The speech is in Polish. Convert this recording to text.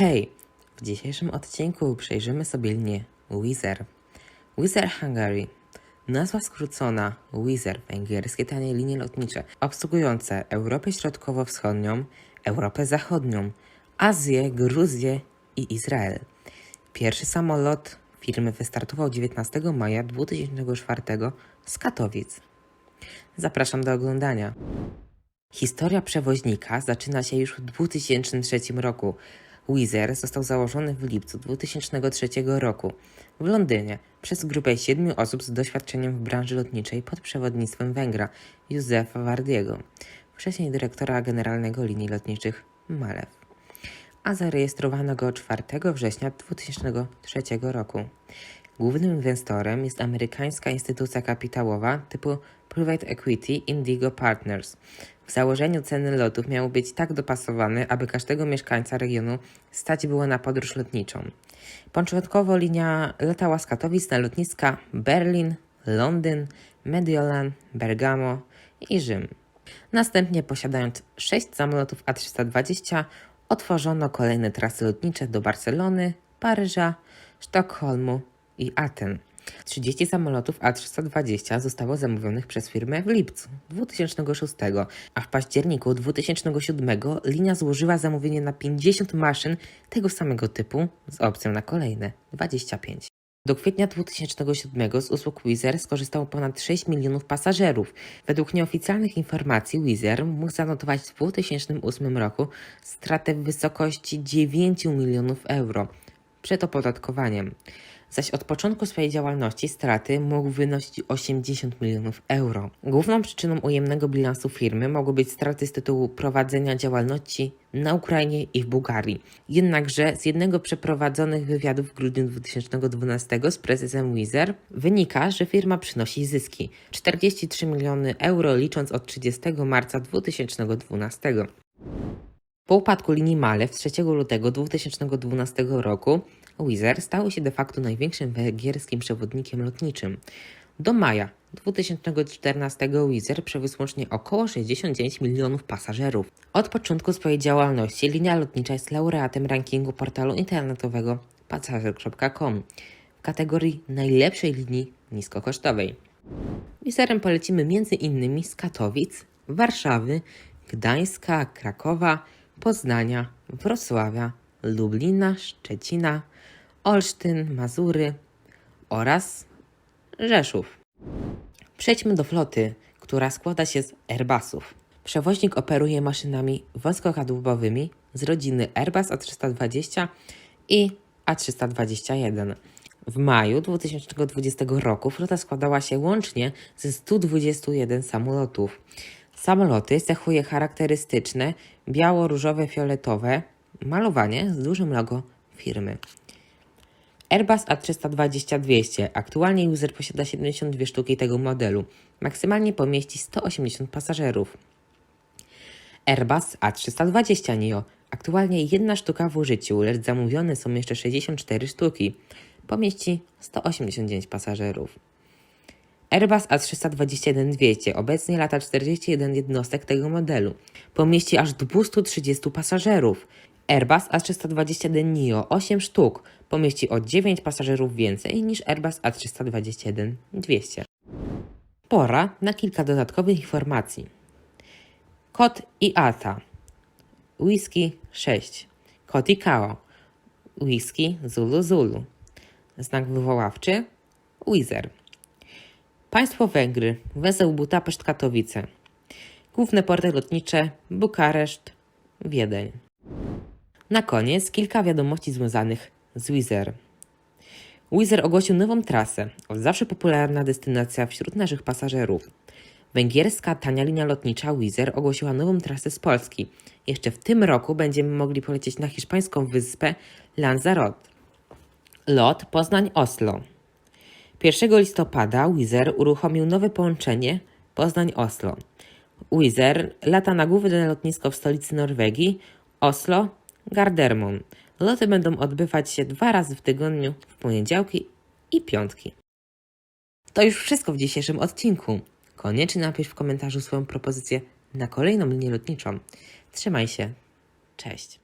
Hej! W dzisiejszym odcinku przejrzymy sobie linię. Wizz Air Hungary. Nazwa skrócona Wizz Air, węgierskie tanie linie lotnicze, obsługujące Europę Środkowo-Wschodnią, Europę Zachodnią, Azję, Gruzję i Izrael. Pierwszy samolot firmy wystartował 19 maja 2004 z Katowic. Zapraszam do oglądania. Historia przewoźnika zaczyna się już w 2003 roku. Air został założony w lipcu 2003 roku w Londynie przez grupę siedmiu osób z doświadczeniem w branży lotniczej pod przewodnictwem Węgra Józefa Wardiego, wcześniej dyrektora generalnego linii lotniczych Malew a zarejestrowano go 4 września 2003 roku. Głównym inwestorem jest amerykańska instytucja kapitałowa typu Private Equity Indigo Partners. W założeniu ceny lotów miały być tak dopasowane, aby każdego mieszkańca regionu stać było na podróż lotniczą. Początkowo linia latała z Katowic na lotniska Berlin, Londyn, Mediolan, Bergamo i Rzym. Następnie posiadając 6 samolotów A320, otworzono kolejne trasy lotnicze do Barcelony, Paryża, Sztokholmu i Aten. 30 samolotów A320 zostało zamówionych przez firmę w lipcu 2006, a w październiku 2007 linia złożyła zamówienie na 50 maszyn tego samego typu z opcją na kolejne 25. Do kwietnia 2007 z usług Wizz Air skorzystało ponad 6 milionów pasażerów. Według nieoficjalnych informacji Wizz Air mógł zanotować w 2008 roku stratę w wysokości 9 milionów euro przed opodatkowaniem. Zaś od początku swojej działalności straty mógł wynosić 80 milionów euro. Główną przyczyną ujemnego bilansu firmy mogły być straty z tytułu prowadzenia działalności na Ukrainie i w Bułgarii. Jednakże z jednego przeprowadzonych wywiadów w grudniu 2012 z prezesem Wizz Air wynika, że firma przynosi zyski 43 miliony euro licząc od 30 marca 2012. Po upadku linii Malew 3 lutego 2012 roku Wizz stało się de facto największym węgierskim przewodnikiem lotniczym. Do maja 2014 Wizz przewiózł łącznie około 69 milionów pasażerów. Od początku swojej działalności linia lotnicza jest laureatem rankingu portalu internetowego pasażer.com w kategorii najlepszej linii niskokosztowej. Wizz Airem polecimy m.in. z Katowic, Warszawy, Gdańska, Krakowa, Poznania, Wrocławia, Lublina, Szczecina, Olsztyn, Mazury oraz Rzeszów. Przejdźmy do floty, która składa się z Airbusów. Przewoźnik operuje maszynami wąskokadłubowymi z rodziny Airbus A320 i A321. W maju 2020 roku flota składała się łącznie ze 121 samolotów. Samoloty cechuje charakterystyczne biało-różowe fioletowe malowanie z dużym logo firmy. Airbus A320-200. Aktualnie user posiada 72 sztuki tego modelu. Maksymalnie pomieści 180 pasażerów. Airbus A320 NEO. Aktualnie jedna sztuka w użyciu, lecz zamówione są jeszcze 64 sztuki. Pomieści 189 pasażerów. Airbus A321-200 obecnie lata 41 jednostek tego modelu. Pomieści aż 230 pasażerów. Airbus A321 NEO 8 sztuk pomieści o 9 pasażerów więcej niż Airbus A321-200. Pora na kilka dodatkowych informacji. Kod IATA Whisky 6 Kod ICAO Whisky Zulu Zulu. Znak wywoławczy? Wizz Air Państwo Węgry. Węzeł Budapeszt Katowice Główne porty lotnicze Bukareszt Wiedeń na koniec kilka wiadomości związanych z. Wizz Air ogłosił nową trasę, od zawsze popularna destynacja wśród naszych pasażerów. Węgierska tania linia lotnicza Wizz Air ogłosiła nową trasę z Polski. Jeszcze w tym roku będziemy mogli polecieć na hiszpańską wyspę Lanzarote. Lot Poznań-Oslo. 1 listopada Wizz Air uruchomił nowe połączenie Poznań-Oslo. Wizz Air lata na główne lotnisko w stolicy Norwegii, Oslo, Gardermoen. Loty będą odbywać się dwa razy w tygodniu, w poniedziałki i piątki. To już wszystko w dzisiejszym odcinku. Koniecznie napisz w komentarzu swoją propozycję na kolejną linię lotniczą. Trzymaj się. Cześć.